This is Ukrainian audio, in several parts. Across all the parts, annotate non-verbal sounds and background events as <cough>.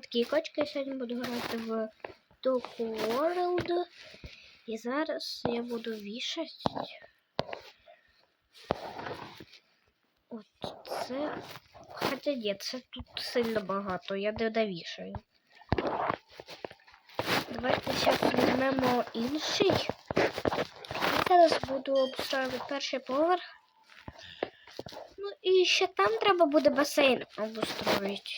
такі кочки. Я сьогодні буду грати в Dog World. І зараз я буду вішати. От це. Хоча ні, це тут сильно багато, я не довішаю. Давайте зараз візьмемо інший. І зараз буду обставити перший поверх. Ну і ще там треба буде басейн обустроїти.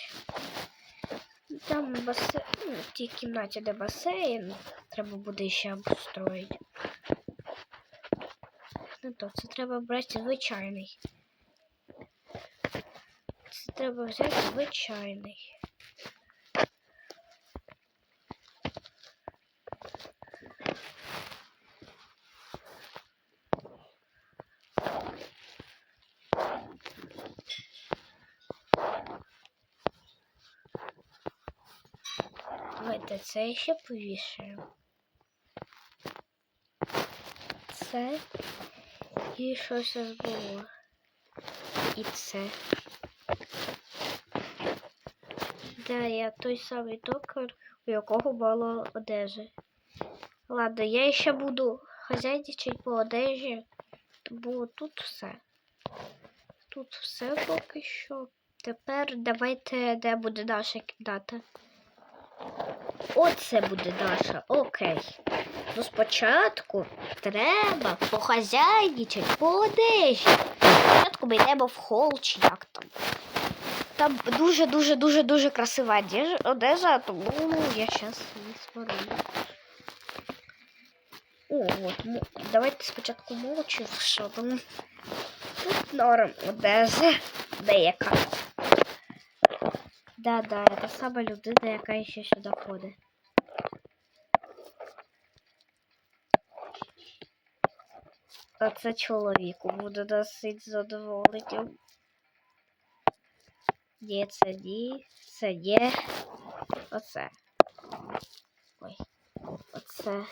Там басейн, ну, в тій кімнаті, де басейн, треба буде ще обустроїти. Ну то це треба брати звичайний. Це треба взяти звичайний. Давайте це ще повішаємо. Це і щось ось було. І це. Да, я той самий токар, у якого було одежі. Ладно, я ще буду хазяйничати по одежі, бо тут все. Тут все поки що. Тепер давайте, де буде наша кімната. Оце буде наша, окей. Ну спочатку треба похазяйничати по одежі. Спочатку ми йдемо в хол чи як там. Там дуже-дуже дуже красива одежа, тому я зараз її створю. О, от, давайте спочатку мовчу, що там. Тут норм одежа деяка. Да-да, це сама людина, яка ще сюди ходить. А це чоловіку буде досить задоволенням. Ні, це ні, це є. Оце. Ой. Оце.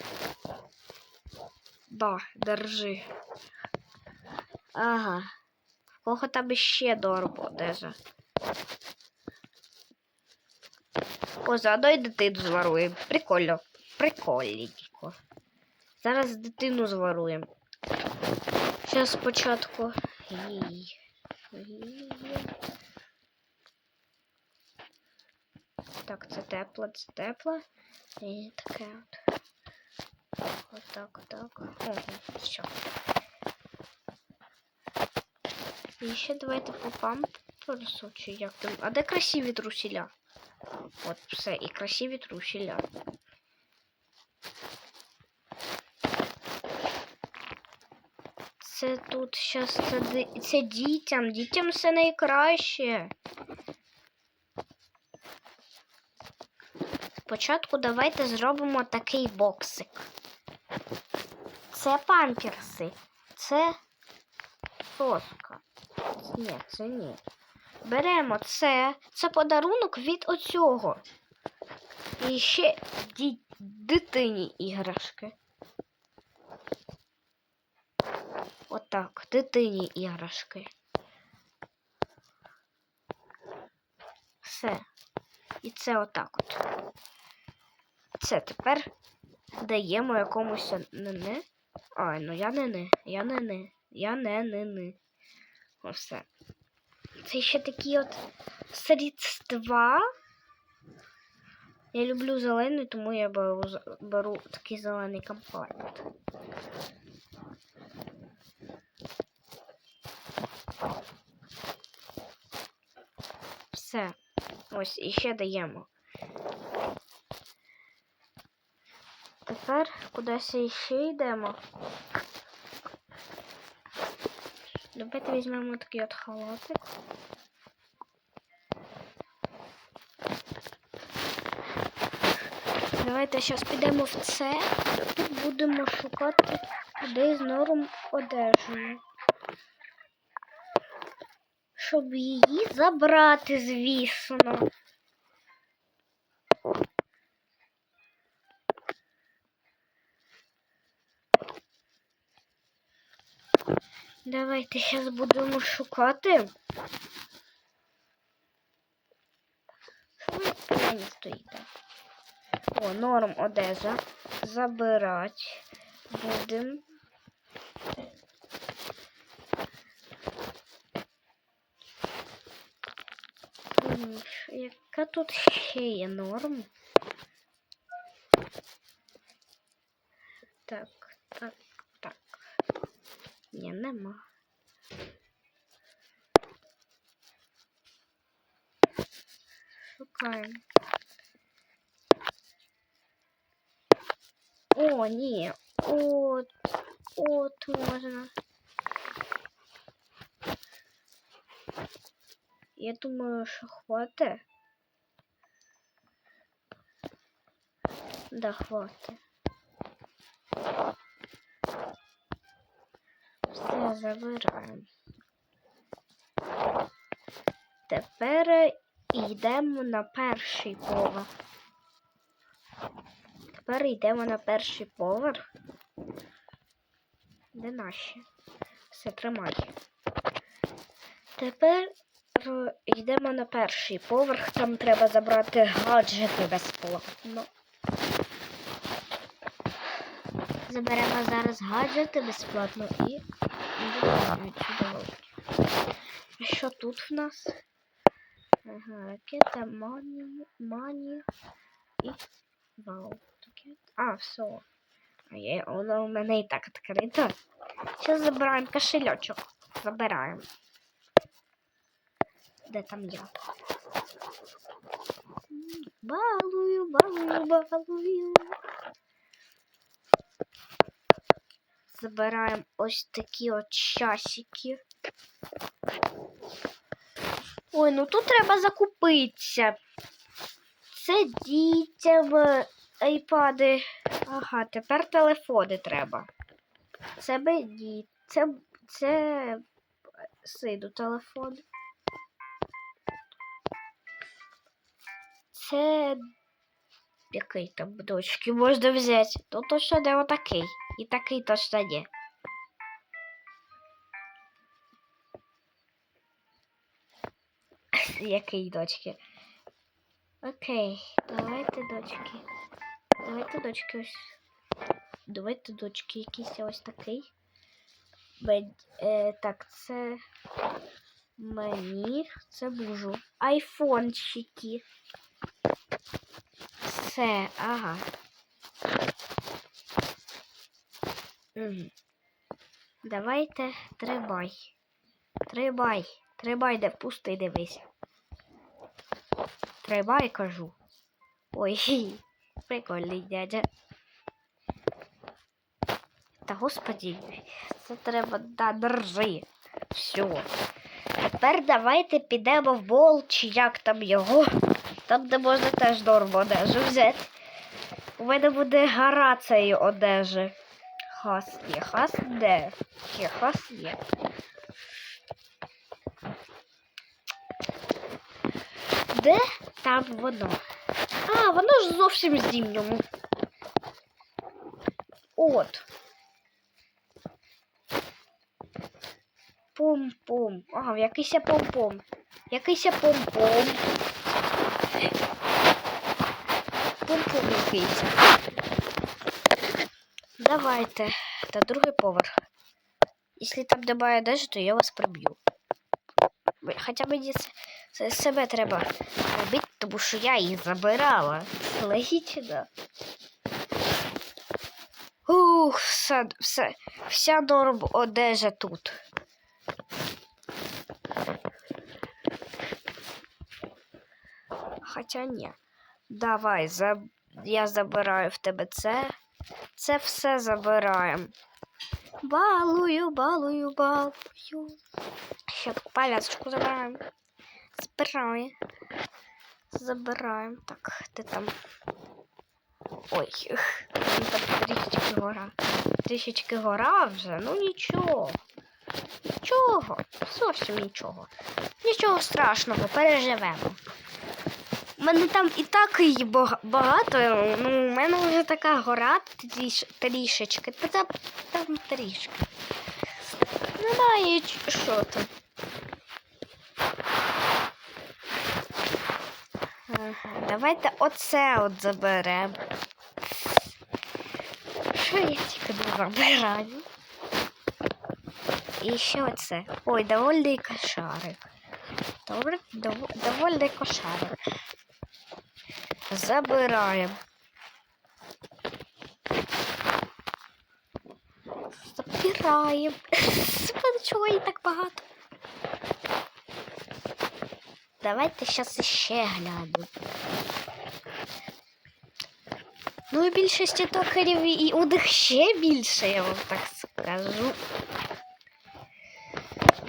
Да, держи. Ага. В кого там ще дорого одежа? О, заодно й дитину зваруємо. Прикольно. Прикольненько. Зараз дитину зваруємо. Зараз спочатку. Так, це тепло, це тепло. І таке от. Отак, отак. Ого, все. І ще давайте по памперсу, чи як там. А де красиві трусіля? От все, і красиві трусіля. Це тут щас це, це дітям, дітям все найкраще. Спочатку давайте зробимо такий боксик. Це памперси. Це соска. Ні, це ні. Беремо це. Це подарунок від оцього. І ще ді- дитині іграшки. Отак, дитині іграшки. Все. І це отак от. Це тепер даємо якомусь не-не. Ай, ну я не-не. Я не-не. Я не-не-не. Оце. Це ще такі от средства. Я люблю зелений, тому я беру, беру такий зелений комплект. Все. Ось і ще даємо. Тепер кудись іще йдемо. Давайте візьмемо такий от халатик. Давайте зараз підемо в це. Тут будемо шукати людей з норм одежею. Щоб її забрати, звісно. Давайте зараз будемо шукати. Не стоїть. так. О, норм одежа. Забирать будем. М, Яка тут ще є норм? Нема. Шукаємо. О, ні. От, от можна. Я думаю, що хватить. Да, хватить. Все забираємо. Тепер йдемо на перший поверх. Тепер йдемо на перший поверх. Де наші? Все, тримай. Тепер йдемо на перший поверх. Там треба забрати гаджети безплатно. Заберемо зараз гаджети безплатно і відсюди. Що тут в нас? Ага, ракета, мані, мані і вау. А, все. Я, вона у мене і так відкрита. Зараз забираємо кошельочок. Забираємо. Де там я? Балую, балую, балую. Забираємо ось такі от часики. Ой, ну тут треба закупитися. Це дітям е, айпади. Ага, тепер телефони треба. Це мені. Це, це сину телефон. Це який там дочки можна взяти? То точно не отакий. І такий точно є. <laughs> Який дочки? Окей, давайте дочки. Давайте дочки ось. Давайте дочки якийсь ось такий. Бед... Е, так, це мені. Це бужу. Айфончики. Все, ага. Давайте трибай. Трибай. Трибай, де пустий дивися. Трибай, кажу. Ой, <laughs> прикольний дядя. Та господі, це треба да, держи. Все. Тепер давайте підемо в бол, чи як там його. Там, де можна теж норму одежу взяти. У мене буде гора цієї одежі. Хас є, хас де? Є, хас є. Де там воно? А, воно ж зовсім зімньому. От. Пум-пум. Ага, якийсь пом-пом. Якийсь пом-пом. Пум-пум якийсь. Давайте. Та другий поверх. Якщо там немає одежі, то я вас приб'ю. Хоча мені це, себе треба робити, тому що я їх забирала. Логічно. Ух, все, все, вся норм одежа тут. Хоча ні. Давай, за... я забираю в тебе це. Це все забираємо. Балую, балую, балую. Ще пов'язочку забираємо. Збираємо. Забираємо. Так, ти там. Ой, там трішечки гора. Трішечки гора вже, ну нічого. Нічого, зовсім нічого. Нічого страшного, переживемо. У мене там і так її багато, ну, у мене вже така гора тріш, трішечки. Та там, трішки. Немає що там. Давайте оце от заберемо. Що я тільки не забираю? І ще оце. Ой, довольний кошарик. Добре, дов- довольний кошарик. Забираємо. Забираємо. Чого їй так багато? Давайте зараз іще глянемо. Ну і більшості токарів і у них ще більше, я вам так скажу.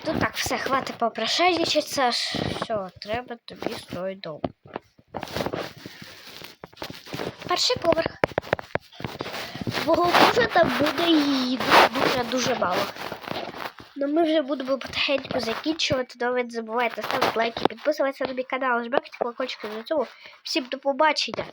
Ну так, все, хватить попрошайничатися. Все, треба тобі строїть дом. Перший поверх. Бо може там буде її дуже-дуже мало. Ну ми вже будемо потихеньку закінчувати. Ну, не забувайте ставити лайки, підписуватися на мій канал, жмякати колокольчик на цьому. Всім до побачення!